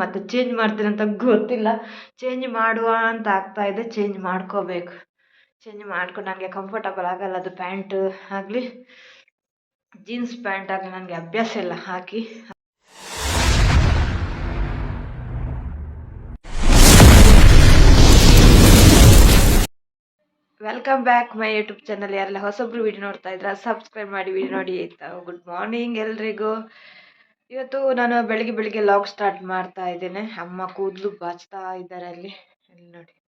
ಮತ್ತೆ ಚೇಂಜ್ ಮಾಡ್ತೀನಿ ಅಂತ ಗೊತ್ತಿಲ್ಲ. ಚೇಂಜ್ ಮಾಡುವ ಅಂತ ಆಗ್ತಾ ಇದೆ. ಚೇಂಜ್ ಮಾಡ್ಕೋಬೇಕು. ಚೇಂಜ್ ಮಾಡ್ಕೊಂಡು ನನಗೆ ಕಂಫರ್ಟಬಲ್ ಆಗಲ್ಲ ಅದು ಪ್ಯಾಂಟ್ ಆಗಲಿ. ಜೀನ್ಸ್ ಪ್ಯಾಂಟ್ ಆಗಲಿ ನನಗೆ ಅಭ್ಯಾಸ ಇಲ್ಲ. ಹಾಕಿ. Welcome back my YouTube channel ಯಾರೆಲ್ಲ ಹೊಸಬ್ರು ವಿಡಿಯೋ ನೋಡ್ತಾ ಇದ್ರ ಸಬ್ಸ್ಕ್ರೈಬ್ ಮಾಡಿ ವಿಡಿಯೋ ನೋಡಿ. ಆಯ್ತಾ ಗುಡ್ ಮಾರ್ನಿಂಗ್ ಎಲ್ರಿಗೂ. ಇವತ್ತು ನಾನು ಬೆಳಿಗ್ಗೆ ಬೆಳಿಗ್ಗೆ ಲಾಗ್ ಸ್ಟಾರ್ಟ್ ಮಾಡ್ತಾ ಇದ್ದೇನೆ. ಅಮ್ಮ ಕೂದಲು ಬಾಚ್ತಾ ಇದ್ದಾರೆ ಅಲ್ಲಿ. ಅಲ್ಲಿ ನೋಡಿ.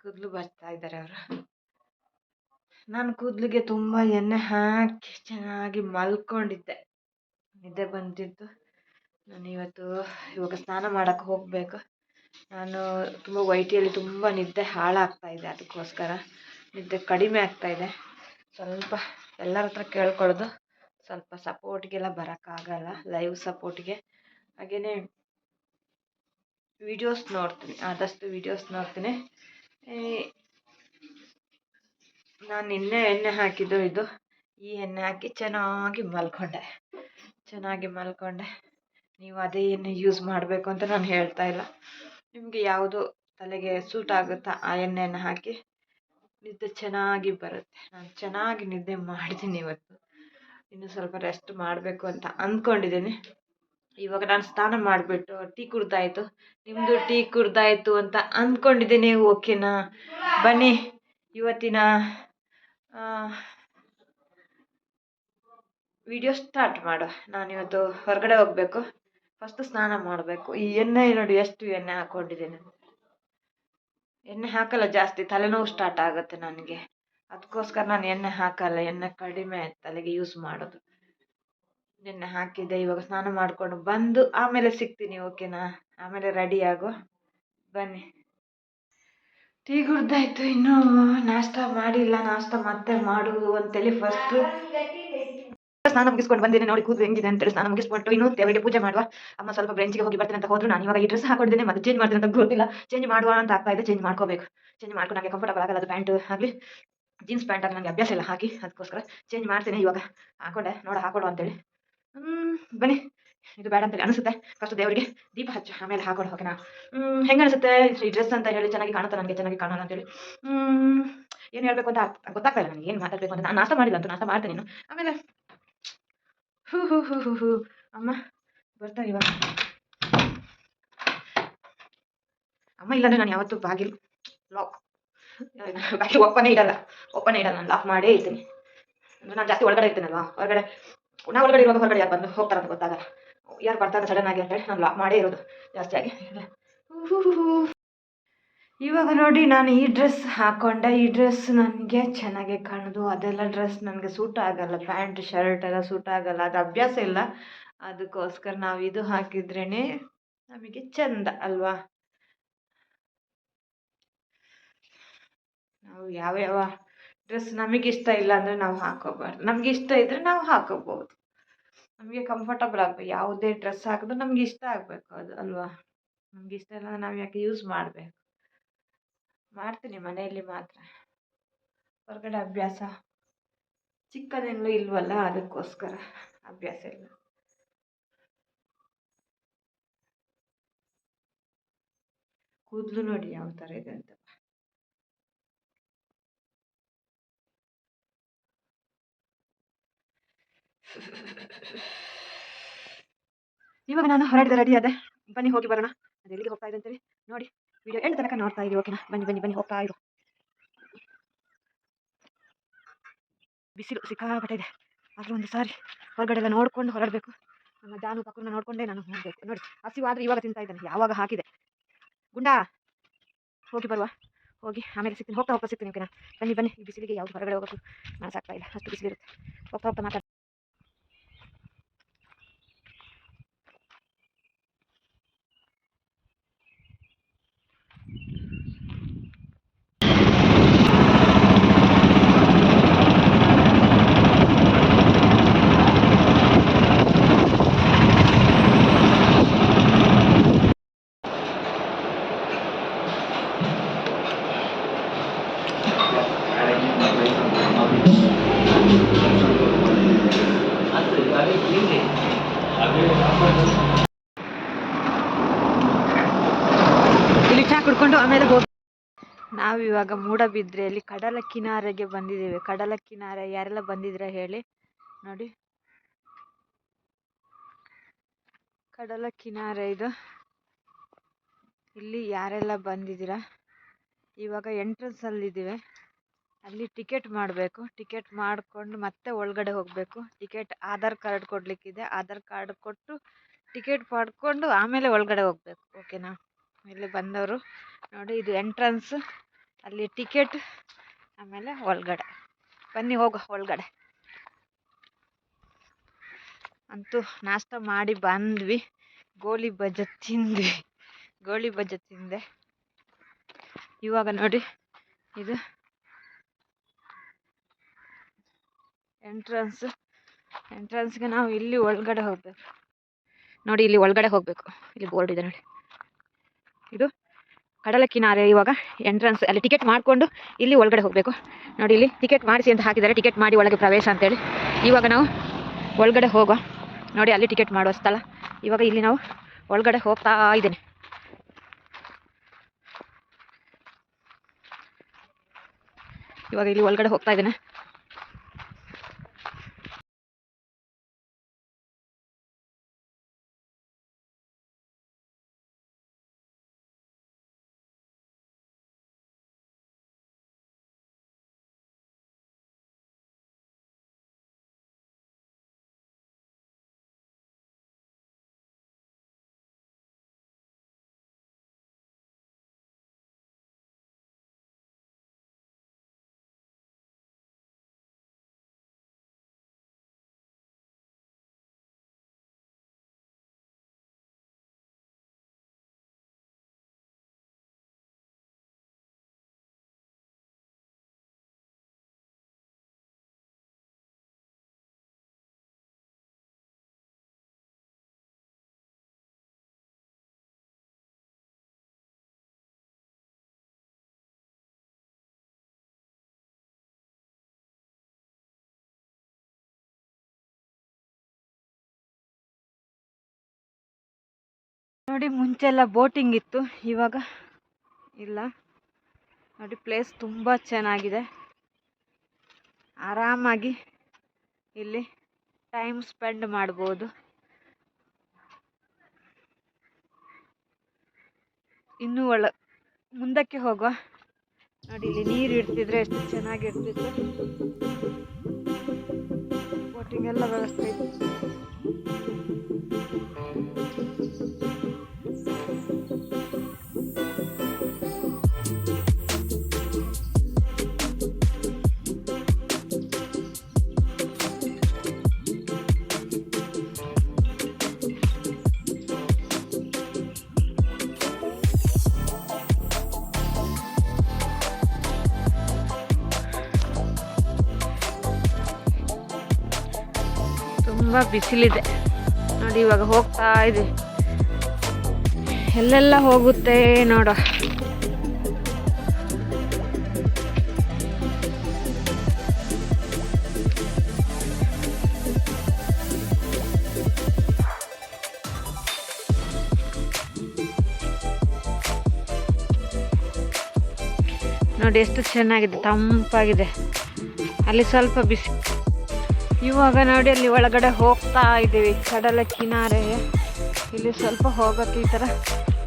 ಕೂದಲು ಬಾಚ್ತಾ ಇದ್ದಾರೆ ಅವರು. ನಾನು ಕೂದಲಿಗೆ ತುಂಬ ಎಣ್ಣೆ ಹಾಕಿ ಚೆನ್ನಾಗಿ ಮಲ್ಕೊಂಡಿದ್ದೆ. ನಿದ್ದೆ ಬಂದಿತ್ತು. ನಾನು ಇವತ್ತು ಇವಾಗ ಸ್ನಾನ ಮಾಡೋಕ್ಕೆ ಹೋಗಬೇಕು. ನಾನು ತುಂಬ ವೈಟಿಯಲ್ಲಿ ತುಂಬ ನಿದ್ದೆ ಹಾಳಾಗ್ತಾ ಇದೆ ಅದಕ್ಕೋಸ್ಕರ. ನಿದ್ದೆ ಕಡಿಮೆ ಆಗ್ತಾ ಇದೆ. ಸ್ವಲ್ಪ ಎಲ್ಲರ ಹತ್ರ ಕೇಳ್ಕೊಳ್ಳೋದು. ಸ್ವಲ್ಪ ಸಪೋರ್ಟ್ಗೆಲ್ಲ ಬರೋಕ್ಕಾಗಲ್ಲ ಲೈವ್ ಸಪೋರ್ಟ್ಗೆ ಹಾಗೆಯೇ ವಿಡಿಯೋಸ್ ನೋಡ್ತೀನಿ, ಆದಷ್ಟು ವಿಡಿಯೋಸ್ ನೋಡ್ತೀನಿ. ನಾನು ನಿನ್ನೆ ಎಣ್ಣೆ ಹಾಕಿದ್ದು ಇದು. ಈ ಎಣ್ಣೆ ಹಾಕಿ ಚೆನ್ನಾಗಿ ಮಲ್ಕೊಂಡೆ. ಚೆನ್ನಾಗಿ ಮಲ್ಕೊಂಡೆ. ನೀವು ಅದೇ ಎಣ್ಣೆ ಯೂಸ್ ಮಾಡಬೇಕು ಅಂತ ನಾನು ಹೇಳ್ತಾ ಇಲ್ಲ. ನಿಮಗೆ ಯಾವುದು ತಲೆಗೆ ಸೂಟ್ ಆಗುತ್ತಾ ಆ ಎಣ್ಣೆಯನ್ನು ಹಾಕಿ ನಿದ್ದೆ ಚೆನ್ನಾಗಿ ಬರುತ್ತೆ. ನಾನು ಚೆನ್ನಾಗಿ ನಿದ್ದೆ ಮಾಡಿದ್ದೀನಿ ಇವತ್ತು. ಇನ್ನು ಸ್ವಲ್ಪ ರೆಸ್ಟ್ ಮಾಡಬೇಕು ಅಂತ ಅಂದ್ಕೊಂಡಿದ್ದೀನಿ. ಇವಾಗ ನಾನು ಸ್ನಾನ ಮಾಡಿಬಿಟ್ಟು ಟೀ ಕುಡ್ದಾಯಿತು. ನಿಮ್ಮದು ಟೀ ಕುಡ್ದಾಯಿತು ಅಂತ ಅಂದ್ಕೊಂಡಿದ್ದೀನಿ. ಓಕೆನಾ ಬನ್ನಿ ಇವತ್ತಿನ ವಿಡಿಯೋ ಸ್ಟಾರ್ಟ್ ಮಾಡು. ನಾನಿವತ್ತು ಹೊರಗಡೆ ಹೋಗಬೇಕು. ಫಸ್ಟ್ ಸ್ನಾನ ಮಾಡಬೇಕು. ಈ ಎಣ್ಣೆ ನೋಡಿ ಎಷ್ಟು ಎಣ್ಣೆ ಹಾಕ್ಕೊಂಡಿದ್ದೀನಿ ಎಣ್ಣೆ ಹಾಕಲ್ಲ ಜಾಸ್ತಿ. ತಲೆನೋವು ಸ್ಟಾರ್ಟ್ ಆಗುತ್ತೆ ನನಗೆ. ಅದಕ್ಕೋಸ್ಕರ ನಾನು ಎಣ್ಣೆ ಹಾಕಲ್ಲ, ಎಣ್ಣೆ ಕಡಿಮೆ ತಲೆಗೆ ಯೂಸ್ ಮಾಡೋದು. ಎಣ್ಣೆ ಹಾಕಿದ್ದೆ, ಇವಾಗ ಸ್ನಾನ ಮಾಡಿಕೊಂಡು ಬಂದು ಆಮೇಲೆ ಸಿಗ್ತೀನಿ ಓಕೆನಾ ಆಮೇಲೆ ರೆಡಿ ಆಗು. ಬನ್ನಿ. ಟೀ ಕುಡ್ದಾಯ್ತು ಇನ್ನೂ. ನಾಷ್ಟ ಮಾಡಿಲ್ಲ, ನಾಷ್ಟ ಮತ್ತೆ ಮಾಡು ಅಂತೇಳಿ ಫಸ್ಟು ಸ್ನಾನ ಮುಗಿಸ್ಕೊಂಡು ಬಂದಿನಿ ನೋಡಿ ಕೂದಲು ಹೆಂಗಿದೆ ಅಂತೇಳಿ ಸ್ನಾನ ಮುಗಿಸ್ಕೊಂಡು ಇನ್ನೂ ದೇವರಿಗೆ ಪೂಜೆ ಮಾಡುವ. ಅಮ್ಮ ಸ್ವಲ್ಪ ಬ್ರೆಂಚ್ಗೆ ಹೋಗಿ ಬರ್ತೀನಿ ಅಂತ ಹೋದ್ರು, ನಾನು ಇವಾಗ ಈ ಡ್ರೆಸ್ ಹಾಕೊಂಡಿದ್ದೇನೆ, ಮತ್ತೆ ಚೇಂಜ್ ಮಾಡ್ತೀನಿ ಅಂತ ಗೊತ್ತಿಲ್ಲ. ಚೇಂಜ್ ಮಾಡುವ ಅಂತ ಆಗ್ತಾ ಇದೆ ಚೇಂಜ್ ಮಾಡ್ಕೋಬೇಕು. ಚೇಂಜ್ ಮಾಡ್ಕೊಂಡು ನನಗೆ ಕಂಫರ್ಟಬಲ್ ಆಗಲ್ಲ ಅದು ಪ್ಯಾಂಟ್ ಆಗಲಿ. ಜೀನ್ಸ್ ಪ್ಯಾಂಟ್ ಅದು ನನಗೆ ಅಭ್ಯಾಸ ಇಲ್ಲ, ಹಾಕಿ ಅದಕ್ಕೋಸ್ಕರ ಚೇಂಜ್ ಮಾಡ್ತೀನಿ ಇವಾಗ. ಹಾಕೊಂಡೆ, ನೋಡ ಹಾಕೊಡು ಅಂತೇಳಿ. ಬನ್ನಿ. ಇದು ಬೇಡ ಅಂತೇಳಿ ಅನಿಸುತ್ತೆ. ಫಸ್ಟ್ ದೇವರಿಗೆ ದೀಪ ಹಚ್ಚು, ಆಮೇಲೆ ಹಾಕೊಂಡು ಓಕೆನಾ ಹೆಂಗೆ ಅನಿಸುತ್ತೆ? ಈ ಡ್ರೆಸ್ ಅಂತ ಹೇಳಿ ಚೆನ್ನಾಗಿ ಕಾಣುತ್ತೆ ನನಗೆ, ಚೆನ್ನಾಗಿ ಕಾಣಲ್ಲ ಅಂತೇಳಿ. ಏನು ಹೇಳಬೇಕು ಅಂತ ಗೊತ್ತಾಗ್ತಾ ಇಲ್ಲ ನನಗೆ, ಏನು ಮಾತಾಡಬೇಕು ಅಂತ. ನಾನು ನಾಷ್ಟ ಮಾಡಿಲ್ಲ ಅಂತ, ನಾಷ್ಟ ಮಾಡ್ತೀನಿ ನಾನು ಆಮೇಲೆ, ಹೂ ಹೂ ಹೂ ಹೂ ಹೂ. ಅಮ್ಮ ಬರ್ತಾರೆ ಇವಾಗ ಅಮ್ಮ ಇಲ್ಲಾಂದ್ರೆ ನಾನು ಯಾವತ್ತೂ ಬಾಗಿಲು ಲಾಕ್ ಬಾಗಿಲು ಓಪನ್ ಇಡಲ್ಲ. ಓಪನ್ ಇಡಲ್ಲ, ನಾನು ಲಾಕ್ ಮಾಡೇ ಇರ್ತೀನಿ. ಅಂದ್ರೆ ನಾನು ಜಾಸ್ತಿ ಒಳಗಡೆ ಇರ್ತೀನಲ್ವಾ? ಹೊರಗಡೆ, ನಾ ಒಳಗಡೆ ಇರುವಾಗ ಹೊರಗಡೆ ಯಾರು ಬಂದು ಹೋಗ್ತಾರಂತ ಗೊತ್ತಾಗಲ್ಲ. ಯಾರು ಬರ್ತಾರೆ ಸಡನ್ ಆಗಿ ಅಂತೇಳಿ ನಾನು ಲಾಕ್ ಮಾಡೇ ಇರೋದು ಜಾಸ್ತಿಯಾಗಿ ಇವಾಗ ನೋಡಿ ನಾನು ಈ ಡ್ರೆಸ್ ಹಾಕೊಂಡೆ, ಈ ಡ್ರೆಸ್ ನನಗೆ ಚೆನ್ನಾಗಿ ಕಾಣೋದು. ಅದೆಲ್ಲ ಡ್ರೆಸ್ ನನಗೆ ಸೂಟ್ ಆಗಲ್ಲ. ಪ್ಯಾಂಟ್ ಶರ್ಟ್ ಎಲ್ಲ ಸೂಟ್ ಆಗಲ್ಲ. ಅದು ಅಭ್ಯಾಸ ಇಲ್ಲ. ಅದಕ್ಕೋಸ್ಕರ ನಾವು ಇದು ಹಾಕಿದ್ರೇ ನಮಗೆ ಚಂದ, ಅಲ್ವಾ? ನಾವು ಯಾವ ಯಾವ ಡ್ರೆಸ್ ನಮಗೆ ಇಷ್ಟ ಇಲ್ಲ ಅಂದರೆ ನಾವು ಹಾಕೋಬಾರ್ದು. ನಮಗೆ ಇಷ್ಟ ಇದ್ದರೆ ನಾವು ಹಾಕೋಬೋದು ನಮಗೆ ಕಂಫರ್ಟಬಲ್ ಆಗಬೇಕು. ಯಾವುದೇ ಡ್ರೆಸ್ ಹಾಕಿದ್ರು ನಮ್ಗೆ ಇಷ್ಟ ಆಗಬೇಕು ಅದು ಅಲ್ವಾ? ನಮ್ಗೆ ಇಷ್ಟ ಇಲ್ಲ ನಾವು ಯಾಕೆ ಯೂಸ್ ಮಾಡಬೇಕು? ಮಾಡ್ತೀನಿ ಮನೆಯಲ್ಲಿ ಮಾತ್ರ. ಹೊರಗಡೆ ಅಭ್ಯಾಸ ಚಿಕ್ಕದೆಲ್ಲೂ ಇಲ್ವಲ್ಲ ಅದಕ್ಕೋಸ್ಕರ ಅಭ್ಯಾಸ ಇಲ್ಲ. ಕೂದಲು ನೋಡಿ ಯಾವ ಥರ ಇದೆ ಅಂತ. ಇವಾಗ ನಾನು ಹೊರಡಿದ ರೆಡಿ ಅದೇ ಬನ್ನಿ, ಹೋಗಿ ಬರೋಣ. ಅದು, ಎಲ್ಲಿಗೆ ಹೋಗ್ತಾ ಇದೆ ನೋಡಿ ವಿಡಿಯೋ ಎಂಟು ತನಕ ನೋಡ್ತಾ ಇದೀವಿ. ಓಕೆನಾ? ಬನ್ನಿ ಬನ್ನಿ ಬನ್ನಿ, ಹೋಗ್ತಾ ಇರು. ಬಿಸಿಲು ಸಿಕ್ಕಾಪಟ್ಟೆ ಇದೆ. ಆದರೂ ಒಂದು ಸಾರಿ ಹೊರಗಡೆ ಎಲ್ಲ ನೋಡ್ಕೊಂಡು ಹೊರಡಬೇಕು. ನಮ್ಮ ಜಾನು ಪಕ್ಕನ ನೋಡ್ಕೊಂಡೇ ನಾನು ಹೋಗಬೇಕು. ನೋಡಿ ಹಸಿವಾದರೆ ಇವಾಗ ತಿಂತಾ ಇದ್ದಾನೆ. ಯಾವಾಗ ಹಾಕಿದೆ? ಗುಂಡಾ! ಹೋಗಿ ಬರುವ. ಹೋಗಿ, ಆಮೇಲೆ ಸಿಗ್ತೀನಿ. ಹೋಗ್ತಾ ಹೋಗ್ತಾ ಸಿಗ್ತೀನಿ, ಓಕೆನಾ? ಬನ್ನಿ ಬನ್ನಿ. ಈ ಬಿಸಿಲಿಗೆ ಯಾವುದು ಹೊರಗಡೆ ಹೋಗೋದು ಮನಸ್ಸಾಗ್ತಾ ಇಲ್ಲ. ಅಷ್ಟು ಬಿಸಿಲಿರುತ್ತೆ. ಹೋಗ್ತಾ ಹೋಗ್ತಾ ಮಾತಾಡ ಕುಡ್ಕೊಂಡು ಆಮೇಲೆ ಹೋಗಿ. ನಾವಿವಾಗ ಮೂಡಬಿದ್ರೆಯಲ್ಲಿ ಕಡಲ ಕಿನಾರೆಗೆ ಬಂದಿದ್ದೇವೆ. ಕಡಲ ಕಿನಾರೆ ಯಾರೆಲ್ಲ ಬಂದಿದ್ರ ಹೇಳಿ ನೋಡಿ. ಕಡಲ ಕಿನಾರೆ ಇದು. ಇಲ್ಲಿ ಯಾರೆಲ್ಲ ಬಂದಿದ್ದೀರಾ? ಇವಾಗ ಎಂಟ್ರೆನ್ಸ್ ಅಲ್ಲಿದ್ದೀವಿ ಅಲ್ಲಿ ಟಿಕೆಟ್ ಮಾಡಬೇಕು. ಟಿಕೆಟ್ ಮಾಡಿಕೊಂಡು ಮತ್ತೆ ಒಳಗಡೆ ಹೋಗಬೇಕು. ಟಿಕೆಟ್ ಆಧಾರ್ ಕಾರ್ಡ್ ಕೊಡಲಿಕ್ಕಿದೆ. ಆಧಾರ್ ಕಾರ್ಡ್ ಕೊಟ್ಟು ಟಿಕೆಟ್ ಪಡ್ಕೊಂಡು ಆಮೇಲೆ ಒಳಗಡೆ ಹೋಗ್ಬೇಕು. ಓಕೆನಾ ಇಲ್ಲಿ ಬಂದವರು. ನೋಡಿ, ಇದು ಎಂಟ್ರೆನ್ಸ್ ಅಲ್ಲಿ ಟಿಕೆಟ್ ಆಮೇಲೆ ಒಳಗಡೆ. ಬನ್ನಿ, ಹೋಗು, ಒಳಗಡೆ. ಅಂತೂ ನಾಷ್ಟ ಮಾಡಿ ಬಂದ್ವಿ. ಗೋಲಿ ಬಜ್ಜ ತಿಂದ್ವಿ. ಗೋಳಿ ಬಜ್ಜ ತಿಂದೆ. ಇವಾಗ ನೋಡಿ, ಇದು ಎಂಟ್ರೆನ್ಸ್ ಎಂಟ್ರೆನ್ಸ್ಗೆ ನಾವು ಇಲ್ಲಿ ಒಳಗಡೆ ಹೋಗಬೇಕು. ನೋಡಿ, ಇಲ್ಲಿ ಒಳಗಡೆ ಹೋಗಬೇಕು. ಇಲ್ಲಿ ಬೋರ್ಡ್ ಇದೆ ನೋಡಿ. ಇದು ಕಡಲ ಕಿನಾರೆ ಇವಾಗ ಎಂಟ್ರೆನ್ಸ್ ಅಲ್ಲಿ ಟಿಕೆಟ್ ಮಾಡಿಕೊಂಡು ಇಲ್ಲಿ ಒಳಗಡೆ ಹೋಗಬೇಕು. ನೋಡಿ ಇಲ್ಲಿ ಟಿಕೆಟ್ ಮಾಡಿಸಿ ಅಂತ ಹಾಕಿದ್ದಾರೆ. ಟಿಕೆಟ್ ಮಾಡಿ ಒಳಗೆ ಪ್ರವೇಶ ಅಂತೇಳಿ. ಇವಾಗ ನಾವು ಒಳಗಡೆ ಹೋಗುವ. ನೋಡಿ ಅಲ್ಲಿ ಟಿಕೆಟ್ ಮಾಡುವ ಸ್ಥಳ. ಇವಾಗ ಇಲ್ಲಿ ನಾವು ಒಳಗಡೆ ಹೋಗ್ತಾ ಇದ್ದೀನಿ. ಇವಾಗ ಇಲ್ಲಿ ಒಳಗಡೆ ಹೋಗ್ತಾ ಇದ್ದೇನೆ. ನೋಡಿ ಮುಂಚೆಲ್ಲ ಬೋಟಿಂಗ್ ಇತ್ತು, ಇವಾಗ ಇಲ್ಲ. ನೋಡಿ ಪ್ಲೇಸ್ ತುಂಬ ಚೆನ್ನಾಗಿದೆ. ಆರಾಮಾಗಿ ಇಲ್ಲಿ ಟೈಮ್ ಸ್ಪೆಂಡ್ ಮಾಡ್ಬೋದು. ಇನ್ನೂ ಒಳ, ಮುಂದಕ್ಕೆ ಹೋಗುವ. ನೋಡಿ ಇಲ್ಲಿ ನೀರು ಇಡ್ತಿದ್ರೆ ಎಷ್ಟು ಚೆನ್ನಾಗಿರ್ತಿತ್ತು. ಬೋಟಿಂಗ್ ಎಲ್ಲ ವ್ಯವಸ್ಥೆ ಇತ್ತು. ತುಂಬ ಬಿಸಿಲಿದೆ. ನೋಡಿ, ಇವಾಗ ಹೋಗ್ತಾ ಇದೆ. ಎಲ್ಲೆಲ್ಲ ಹೋಗುತ್ತೆ ನೋಡ. ನೋಡಿ, ಎಷ್ಟು ಚೆನ್ನಾಗಿದೆ, ತಂಪಾಗಿದೆ. ಅಲ್ಲಿ ಸ್ವಲ್ಪ ಬಿಸಿ ಇವಾಗ ನೋಡಿ ಅಲ್ಲಿ ಒಳಗಡೆ ಹೋಗ್ತಾ ಇದ್ದೀವಿ. ಕಡಲ ಕಿನಾರೆ. ಇಲ್ಲಿ ಸ್ವಲ್ಪ ಹೋಗೋಕ್ಕೆ ಈ ಥರ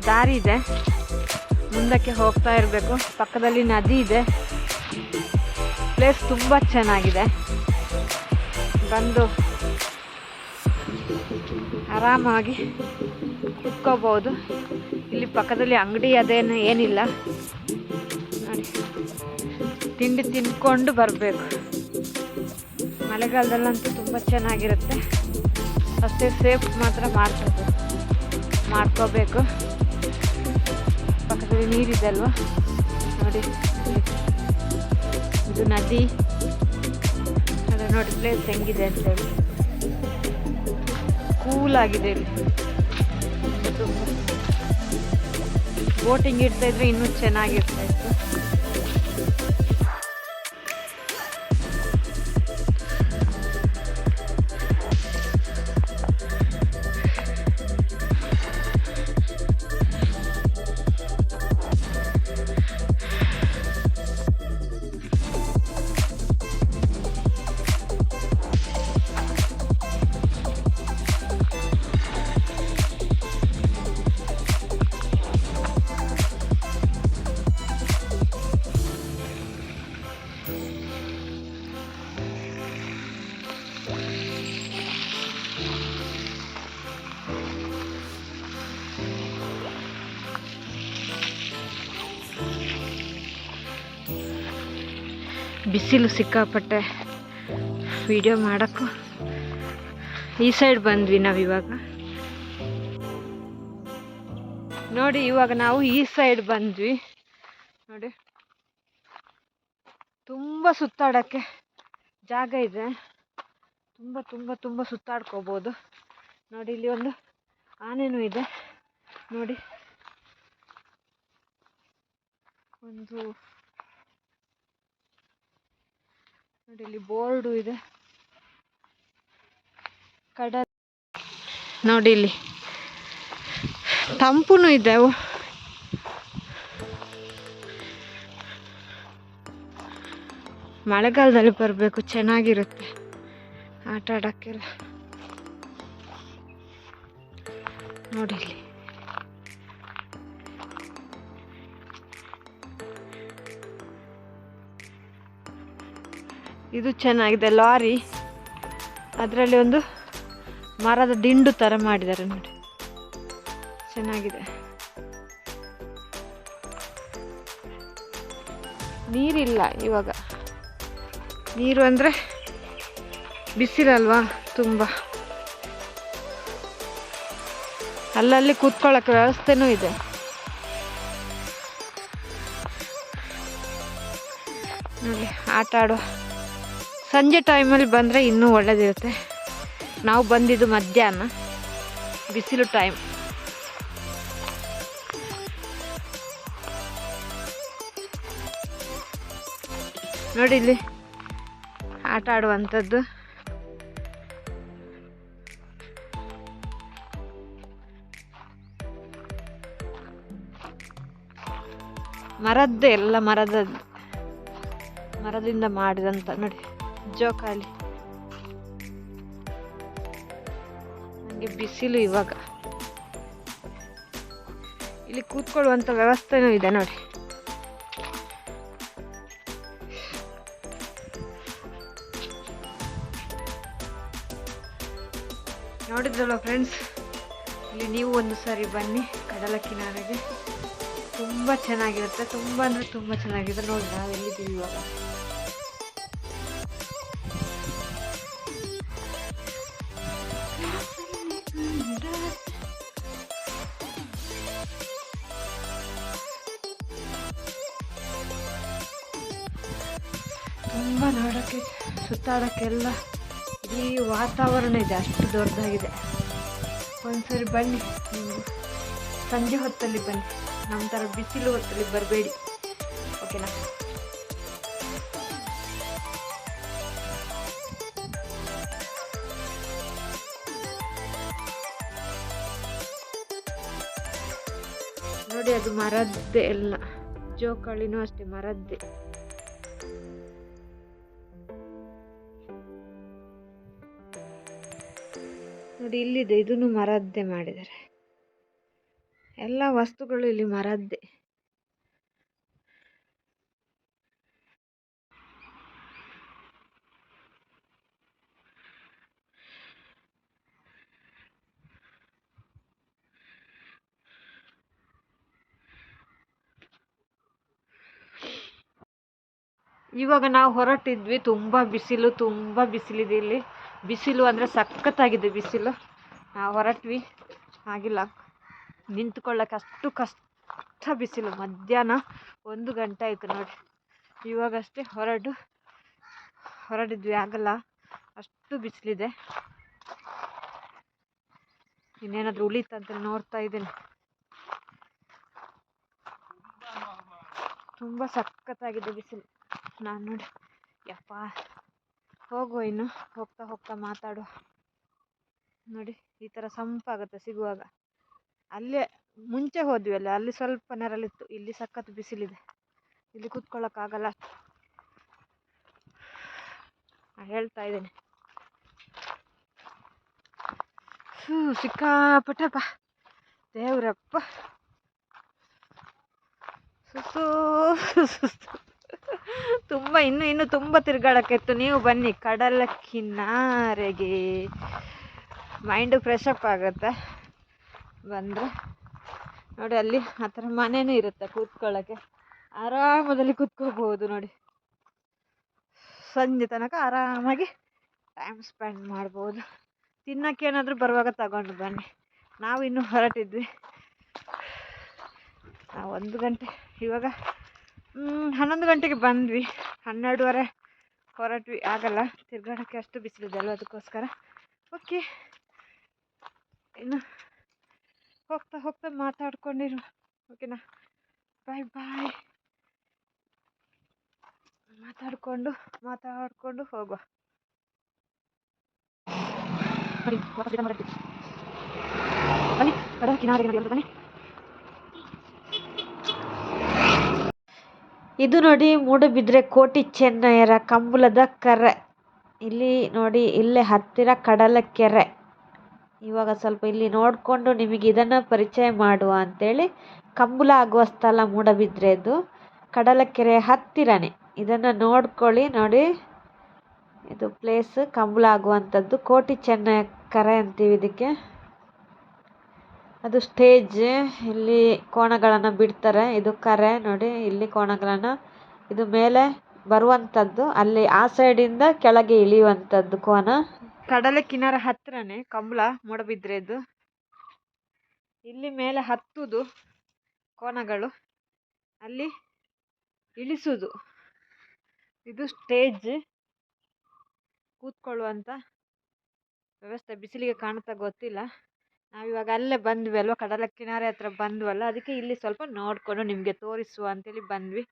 ದಾರಿ ಇದೆ. ಮುಂದಕ್ಕೆ ಹೋಗ್ತಾ ಇರಬೇಕು. ಪಕ್ಕದಲ್ಲಿ ನದಿ ಇದೆ. ಪ್ಲೇಸ್ ತುಂಬ ಚೆನ್ನಾಗಿದೆ. ಬಂದು ಆರಾಮಾಗಿ ಕುತ್ಕೋಬೋದು. ಇಲ್ಲಿ ಪಕ್ಕದಲ್ಲಿ ಅಂಗಡಿ ಅದೇನು ಏನಿಲ್ಲ. ನೋಡಿ. ತಿಂಡಿ ತಿನ್ಕೊಂಡು ಬರಬೇಕು. ಮಳೆಗಾಲದಲ್ಲಂತೂ ತುಂಬ ಚೆನ್ನಾಗಿರುತ್ತೆ. ಅಷ್ಟೇ ಸೇಫ್ ಮಾತ್ರ ಮಾಡ್ಕೋಬೇಕು. ಮಾಡ್ಕೋಬೇಕು. ಪಕ್ಕದಲ್ಲಿ ನೀರಿದೆ ಅಲ್ವಾ ನೋಡಿ. ಇದು ನದಿ. ಅದು ನೋಡಿ ಪ್ಲೇಸ್ ಹೆಂಗಿದೆ ಅಂತೇಳಿ ಕೂಲಾಗಿದೆ ಇಲ್ಲಿ. ಬೋಟಿಂಗ್ ಇಡ್ತಾ ಇದ್ರೆ ಇನ್ನೂ ಚೆನ್ನಾಗಿರ್ತಾ ಬಿಸಿಲು ಸಿಕ್ಕಾಪಟ್ಟೆ ವಿಡಿಯೋ ಮಾಡೋಕ್ಕೂ ಈ ಸೈಡ್ ಬಂದ್ವಿ ನಾವು ಇವಾಗ. ನೋಡಿ, ಇವಾಗ ನಾವು ಈ ಸೈಡ್ ಬಂದ್ವಿ. ನೋಡಿ, ತುಂಬ ಸುತ್ತಾಡೋಕ್ಕೆ ಜಾಗ ಇದೆ. ತುಂಬ ತುಂಬ ತುಂಬ ಸುತ್ತಾಡ್ಕೋಬೋದು. ನೋಡಿ, ಇಲ್ಲಿ ಒಂದು ಆನೆನೂ ಇದೆ. ನೋಡಿ, ಒಂದು ನೋಡಿ ಇಲ್ಲಿ ಬೋರ್ಡು ಇದೆ. ಕಡಲ ನೋಡಿ ಇಲ್ಲಿ ತಂಪುನು ಇದೆ. ಮಳೆಗಾಲದಲ್ಲಿ ಬರಬೇಕು, ಚೆನ್ನಾಗಿರುತ್ತೆ ಆಟ ಆಡೋಕ್ಕೆಲ್ಲ. ನೋಡಿ ಇಲ್ಲಿ. ಇದು ಚೆನ್ನಾಗಿದೆ ಲಾರಿ. ಅದರಲ್ಲಿ ಒಂದು ಮರದ ದಿಂಡು ಥರ ಮಾಡಿದ್ದಾರೆ ನೋಡಿ. ಚೆನ್ನಾಗಿದೆ. ನೀರಿಲ್ಲ ಇವಾಗ. ನೀರು ಅಂದರೆ ಬಿಸಿಲಲ್ವಾ ತುಂಬ. ಅಲ್ಲಲ್ಲಿ ಕೂತ್ಕೊಳ್ಳೋಕೆ ವ್ಯವಸ್ಥೆನೂ ಇದೆ. ನೋಡಿ, ಆಟ ಆಡುವ ಸಂಜೆ ಟೈಮಲ್ಲಿ ಬಂದರೆ ಇನ್ನೂ ಒಳ್ಳೆದಿರುತ್ತೆ. ನಾವು ಬಂದಿದ್ದು ಮಧ್ಯಾಹ್ನ. ಬಿಸಿಲು ಟೈಮ್ ನೋಡಿ ಇಲ್ಲಿ ಆಟ ಆಡುವಂಥದ್ದು. ಮರದ್ದು ಎಲ್ಲ ಮರದ ಮರದಿಂದ ಮಾಡಿದಂತ ನೋಡಿ. ಜೋಕಾಲಿ. ನನಗೆ ಬಿಸಿಲು ಇವಾಗ. ಇಲ್ಲಿ ಕೂತ್ಕೊಳ್ಳುವಂಥ ವ್ಯವಸ್ಥೆನೂ ಇದೆ ನೋಡಿ. ನೋಡಿದ್ರಲ್ಲ ಫ್ರೆಂಡ್ಸ್ ಇಲ್ಲಿ ನೀವು ಒಂದು ಸಾರಿ ಬನ್ನಿ ಕಡಲ ಕಿನಾರೆಗೆ. ತುಂಬ ಚೆನ್ನಾಗಿರುತ್ತೆ, ತುಂಬ ಅಂದರೆ ತುಂಬ ಚೆನ್ನಾಗಿದೆ. ನೋಡಿ ನಾವು ಎಲ್ಲಿದ್ದೀವಿ ಇವಾಗ? ತುಂಬ ನೋಡೋಕ್ಕೆ ಸುತ್ತಾಡೋಕ್ಕೆಲ್ಲ ಈ ವಾತಾವರಣ ಇದೆ, ಅಷ್ಟು ದೊಡ್ಡದಾಗಿದೆ. ಒಂದ್ಸರಿ ಬನ್ನಿ ನೀವು. ಸಂಜೆ ಹೊತ್ತಲ್ಲಿ ಬನ್ನಿ. ನಮ್ಮ ಥರ ಬಿಸಿಲು ಹೊತ್ತಲ್ಲಿ ಬರಬೇಡಿ. ಓಕೆನಾ? ನೋಡಿ, ಅದು ಮರದ್ದೆ ಎಲ್ಲ. ಜೋಕಾಳಿನೂ ಅಷ್ಟೇ, ಮರದ್ದೇ. ನೋಡಿ ಇಲ್ಲಿದೆ, ಇದನ್ನು ಮರದ್ದೇ ಮಾಡಿದ್ದಾರೆ. ಎಲ್ಲ ವಸ್ತುಗಳು ಇಲ್ಲಿ ಮರದ್ದೇ. ಇವಾಗ ನಾವು ಹೊರಟಿದ್ವಿ, ತುಂಬ ಬಿಸಿಲು, ತುಂಬ ಬಿಸಿಲಿದೆ ಇಲ್ಲಿ. ಬಿಸಿಲು ಅಂದರೆ ಸಖತ್ತಾಗಿದೆ ಬಿಸಿಲು. ಹೊರಟ್ವಿ. ಆಗಿಲ್ಲ ನಿಂತ್ಕೊಳ್ಳೋಕೆ ಅಷ್ಟು ಕಷ್ಟ ಬಿಸಿಲು. ಮಧ್ಯಾಹ್ನ ಒಂದು ಗಂಟೆ ಆಯಿತು ನೋಡಿ ಇವಾಗಷ್ಟೇ ಹೊರಡು. ಹೊರಡಿದ್ವಿ, ಆಗಲ್ಲ. ಅಷ್ಟು ಬಿಸಿಲಿದೆ. ಇನ್ನೇನಾದರೂ ಉಳಿತಂತ ನೋಡ್ತಾ ಇದ್ದೀನಿ. ತುಂಬ ಸಖತ್ತಾಗಿದೆ ಬಿಸಿಲು. ನಾನು ನೋಡಿ. ಯಪ್ಪ. ಹೋಗುವ ಇನ್ನು. ಹೋಗ್ತಾ ಹೋಗ್ತಾ ಮಾತಾಡುವ. ನೋಡಿ, ಈ ಥರ ಸಂಪಾಗುತ್ತೆ ಸಿಗುವಾಗ. ಅಲ್ಲೇ, ಮುಂಚೆ ಹೋದ್ವಿ ಅಲ್ಲ ಅಲ್ಲಿ ಸ್ವಲ್ಪ ನೆರಳಿತ್ತು. ಇಲ್ಲಿ ಸಖತ್ ಬಿಸಿಲಿದೆ. ಇಲ್ಲಿ ಕೂತ್ಕೊಳ್ಳೋಕ್ಕಾಗಲ್ಲ ಹೇಳ್ತಾ ಇದ್ದೀನಿ. ಹ್ಞೂ ಸಿಕ್ಕಾಪಟ್ಟೆಪ್ಪ. ದೇವ್ರಪ್ಪ. ಸುಸ್ತು ಸುಸ್ತು ತುಂಬ, ಇನ್ನು ಇನ್ನು ತುಂಬ ತಿರ್ಗಾಡಕ್ಕಿತ್ತು ನೀವು ಬನ್ನಿ ಕಡಲ ಕಿನ್ನಾರೆಗೆ ಮೈಂಡು ಫ್ರೆಶ್ ಅಪ್ ಆಗುತ್ತೆ. ಬಂದರೆ, ನೋಡಿ, ಅಲ್ಲಿ ಆ ಥರ ಮನೆಯೂ ಇರುತ್ತೆ ಕೂತ್ಕೊಳ್ಳೋಕ್ಕೆ ಆರಾಮದಲ್ಲಿ ಕೂತ್ಕೋಬೋದು, ನೋಡಿ. ಸಂಜೆ ತನಕ ಆರಾಮಾಗಿ ಟೈಮ್ ಸ್ಪೆಂಡ್ ಮಾಡ್ಬೋದು. ತಿನ್ನಕ್ಕೆ ಏನಾದರೂ ಬರುವಾಗ ತಗೊಂಡು ಬನ್ನಿ. ನಾವು ಇನ್ನೂ ಹೊರಟಿದ್ವಿ. ನಾವು ಒಂದು ಗಂಟೆ, ಇವಾಗ ಹನ್ನೊಂದು ಗಂಟೆಗೆ ಬಂದ್ವಿ. ಹನ್ನೆರಡುವರೆ ಹೊರಟ್ವಿ. ಆಗಲ್ಲ. ತಿರ್ಗಾಡೋಕ್ಕೆ ಅಷ್ಟು ಬಿಸಿಲಿದೆ ಅಲ್ವ ಅದಕ್ಕೋಸ್ಕರ. ಓಕೆ ಇನ್ನು ಹೋಗ್ತಾ ಹೋಗ್ತಾ ಮಾತಾಡ್ಕೊಂಡಿರು. ಓಕೆನಾ ಬಾಯ್ ಬಾಯ್ ಮಾತಾಡಿಕೊಂಡು ಮಾತಾಡಿಕೊಂಡು ಹೋಗುವ. ಬನ್ನಿ. ಕಡ ಕಿನಾರಿಗೆ. ಬನ್ನಿ. ಇದು ನೋಡಿ ಮೂಡುಬಿದಿರೆ ಕೋಟಿ ಚೆನ್ನಯರ ಕಂಬಳದ ಕರೆ. ಇಲ್ಲಿ ನೋಡಿ, ಇಲ್ಲೇ ಹತ್ತಿರ ಕಡಲ ಕೆರೆ. ಇವಾಗ ಸ್ವಲ್ಪ ಇಲ್ಲಿ ನೋಡಿಕೊಂಡು ನಿಮಗೆ ಇದನ್ನು ಪರಿಚಯ ಮಾಡುವ ಅಂತೇಳಿ ಕಂಬಳ ಆಗುವ ಸ್ಥಳ ಮೂಡಬಿದ್ರೆದು ಕಡಲಕೆರೆ ಹತ್ತಿರನೇ. ಇದನ್ನು ನೋಡ್ಕೊಳ್ಳಿ ನೋಡಿ. ಇದು ಪ್ಲೇಸ್ ಕಂಬಳ ಆಗುವಂಥದ್ದು ಕೋಟಿ ಚೆನ್ನಯ್ಯ ಕರೆ ಅಂತೀವಿ ಇದಕ್ಕೆ. ಅದು ಸ್ಟೇಜ್. ಇಲ್ಲಿ ಕೋಣಗಳನ್ನ ಬಿಡ್ತಾರೆ. ಇದು ಕರೆ ನೋಡಿ, ಇಲ್ಲಿ ಕೋಣಗಳನ್ನ. ಇದು ಮೇಲೆ ಬರುವಂತದ್ದು, ಅಲ್ಲಿ ಆ ಸೈಡ್ ಇಂದ ಕೆಳಗೆ ಇಳಿಯುವಂತದ್ದು ಕೋನ. ಕಡಲೆ ಕಿನಾರ ಹತ್ರನೇ ಕಂಬಳ ಮೂಡಬಿದ್ರೆದು ಇಲ್ಲಿ ಮೇಲೆ ಹತ್ತುದು ಕೋನಗಳು ಅಲ್ಲಿ ಇಳಿಸುವುದು ಇದು ಸ್ಟೇಜ್. ಕೂತ್ಕೊಳ್ಳುವಂತ ವ್ಯವಸ್ಥೆ. ಬಿಸಿಲಿಗೆ ಕಾಣುತ್ತಾ ಗೊತ್ತಿಲ್ಲ. ನಾವಿವಾಗ ಅಲ್ಲೇ ಬಂದ್ವಿ ಅಲ್ವಾ, ಕಡಲ ಕಿನಾರೆ ಹತ್ರ ಬಂದ್ವಲ್ಲ, ಅದಕ್ಕೆ ಇಲ್ಲಿ ಸ್ವಲ್ಪ ನೋಡಿಕೊಂಡು ನಿಮಗೆ ತೋರಿಸುವ ಅಂತೇಳಿ ಬಂದ್ವಿ.